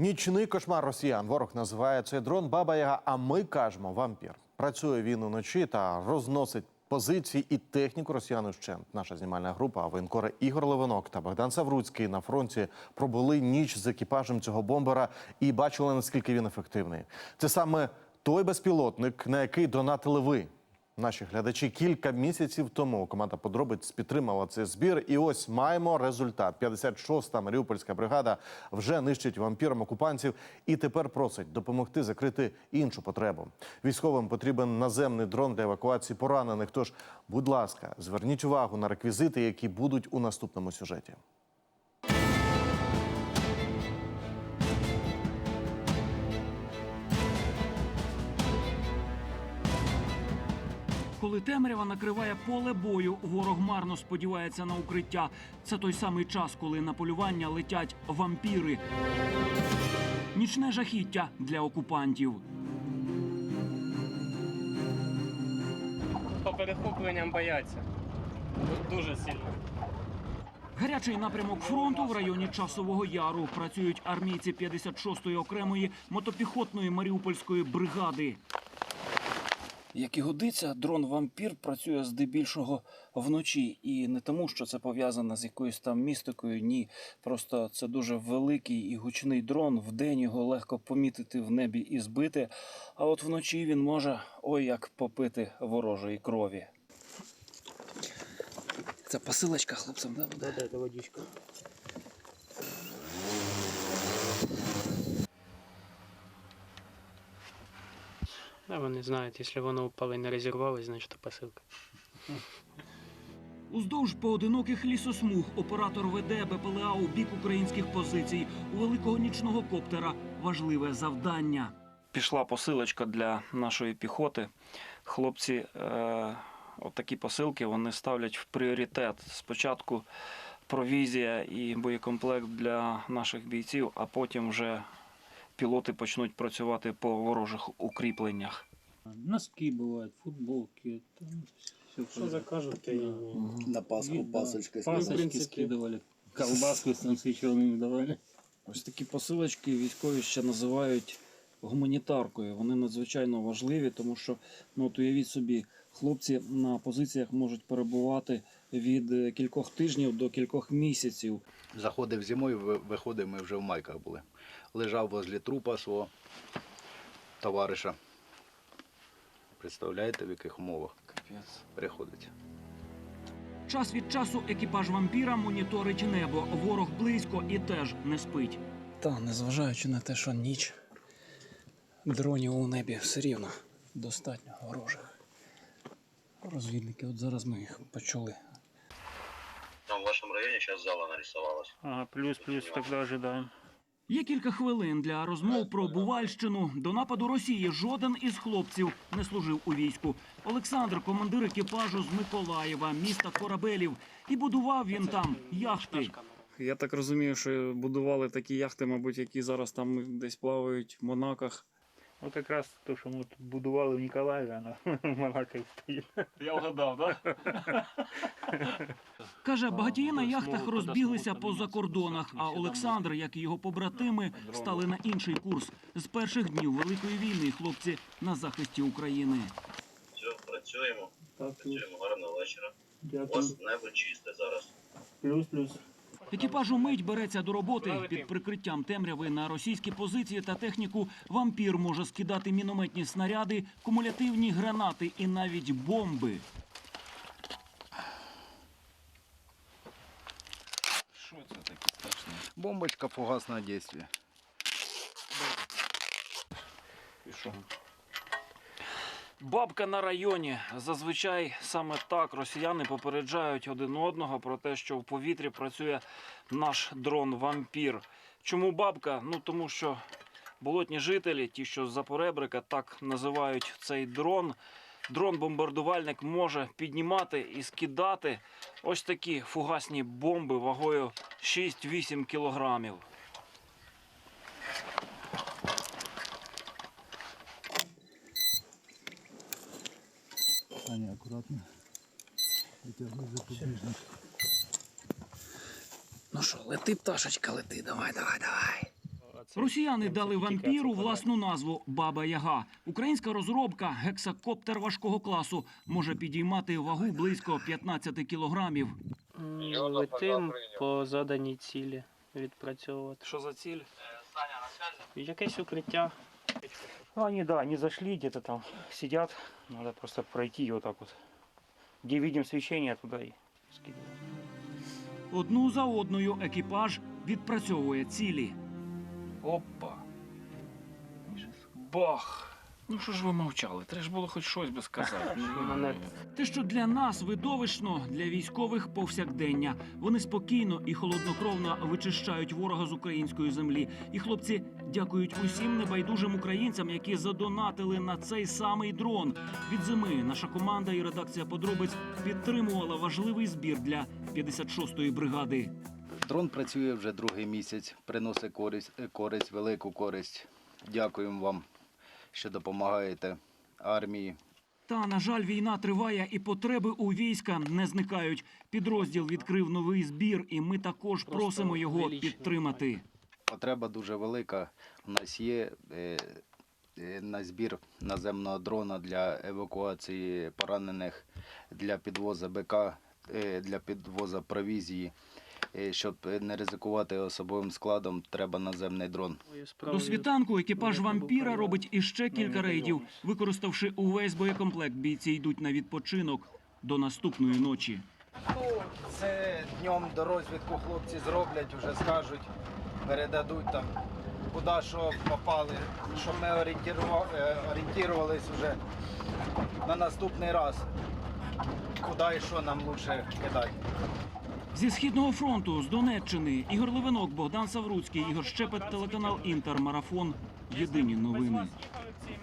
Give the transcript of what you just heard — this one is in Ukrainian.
Нічний кошмар росіян. Ворог називає цей дрон Баба Яга, а ми кажемо вампір. Працює він уночі та розносить позиції і техніку росіян ущент. Наша знімальна група воєнкори Ігор Левинок та Богдан Савруцький на фронті пробули ніч з екіпажем цього бомбера і бачили наскільки він ефективний. Це саме той безпілотник, на який донатили ви. Наші глядачі кілька місяців тому команда подробиць підтримала цей збір. І ось маємо результат. 56-та Маріупольська бригада вже нищить вампіром окупантів і тепер просить допомогти закрити іншу потребу. Військовим потрібен наземний дрон для евакуації поранених. Тож, будь ласка, зверніть увагу на реквізити, які будуть у наступному сюжеті. Коли темрява накриває поле бою, ворог марно сподівається на укриття. Це той самий час, коли на полювання летять вампіри. Нічне жахіття для окупантів. По перехопленням бояться. Дуже сильно. Гарячий напрямок фронту в районі Часового Яру працюють армійці 56-ї окремої мотопіхотної маріупольської бригади. Як і годиться, дрон вампір працює здебільшого вночі, і не тому, що це пов'язано з якоюсь там містикою. Ні, просто це дуже великий і гучний дрон. Вдень його легко помітити в небі і збити. А от вночі він може ой як попити ворожої крові. Це посилочка хлопцям, да? Да, да, водичка. Да, вони знають, якщо воно упало і не розірвалось, значить то посилка. Уздовж поодиноких лісосмуг оператор веде БПЛА у бік українських позицій. У великого нічного коптера важливе завдання. Пішла посилочка для нашої піхоти. Хлопці, е, отакі посилки вони ставлять в пріоритет. Спочатку провізія і боєкомплект для наших бійців, а потім вже пілоти почнуть працювати по ворожих укріпленнях. Носки бывают, футболки, там все. Що закажуть, то і На Пасху пасочка. Пасочки Ну, в принципе. скидывали, колбаску с черными давали. Ось такі посилочки військові ще називають гуманітаркою. Вони надзвичайно важливі, тому що ну от уявіть собі, хлопці на позиціях можуть перебувати від е, кількох тижнів до кількох місяців. Заходив зимою, ви- виходив, ми вже в майках були. Лежав возле трупа свого товариша. Представляєте, в яких умовах приходить? Час від часу екіпаж вампіра моніторить небо. Ворог близько і теж не спить. Та незважаючи на те, що ніч дронів у небі все рівно достатньо ворожих. Розвідники, от зараз ми їх почули. Там в вашем районе сейчас зала нарисовалась. Ага, плюс-плюс, тоді ожидаємо. Є кілька хвилин для розмов про Бувальщину. До нападу Росії жоден із хлопців не служив у війську. Олександр, командир екіпажу з Миколаєва, міста Корабелів, і будував він там яхти. Я так розумію, що будували такі яхти, мабуть, які зараз там десь плавають в Монаках. От якраз те, що ми тут будували в Ніколаєві, воно в стоїть. Я вгадав, так? Каже, багатії на яхтах розбіглися по закордонах, а Олександр, як і його побратими, стали на інший курс. З перших днів Великої війни хлопці на захисті України. Все, працюємо, працюємо гарного вечора. У вас небо чисте зараз. Плюс-плюс. Екіпаж умить береться до роботи під прикриттям темряви на російські позиції та техніку. Вампір може скидати мінометні снаряди, кумулятивні гранати і навіть бомби. Що це таке страшне? Бомбочка фугасного действия. Бабка на районі. Зазвичай саме так росіяни попереджають один одного про те, що в повітрі працює наш дрон вампір. Чому бабка? Ну тому що болотні жителі, ті, що з Запоребрика, так називають цей дрон. Дрон-бомбардувальник може піднімати і скидати ось такі фугасні бомби вагою 6-8 кілограмів. Аня, аккуратно. Ну що, лети, пташечка, лети, давай, давай, давай. Росіяни дали вампіру власну назву Баба Яга. Українська розробка гексакоптер важкого класу може підіймати вагу близько 15 кілограмів. Летим по заданій цілі відпрацьовувати. Що за ціль? Якесь укриття. Ну, они, да, они зашли, где-то там сидят. Надо просто пройти вот так вот. Где видим свечение, туда и скидываем. Одну за одною екіпаж відпрацьовує цілі. Опа. Бах. Ну що ж ви мовчали? Треба ж було хоч щось би сказати. Ну, Те, що для нас видовищно, для військових повсякдення. Вони спокійно і холоднокровно вичищають ворога з української землі. І хлопці дякують усім небайдужим українцям, які задонатили на цей самий дрон. Від зими наша команда і редакція подробиць підтримувала важливий збір для 56-ї бригади. Дрон працює вже другий місяць, приносить користь, е, користь, велику користь. Дякуємо вам, що допомагаєте армії. Та на жаль, війна триває, і потреби у війська не зникають. Підрозділ відкрив новий збір, і ми також просимо його підтримати. Потреба дуже велика. У нас є е, е, на збір наземного дрона для евакуації поранених, для підвозу БК, е, для підвозу провізії. Щоб не ризикувати особовим складом, треба наземний дрон. До світанку екіпаж вампіра робить іще кілька рейдів. Використавши увесь боєкомплект, бійці йдуть на відпочинок до наступної ночі. Ну, це днем до розвідку хлопці зроблять, вже скажуть, передадуть там, куди що попали, щоб ми орієнтірува- е, вже на наступний раз, куди і що нам краще кидати. Зі східного фронту з Донеччини Ігор Левинок, Богдан Савруцький, Ігор Щепет, телеканал Інтер, Марафон. Єдині новини.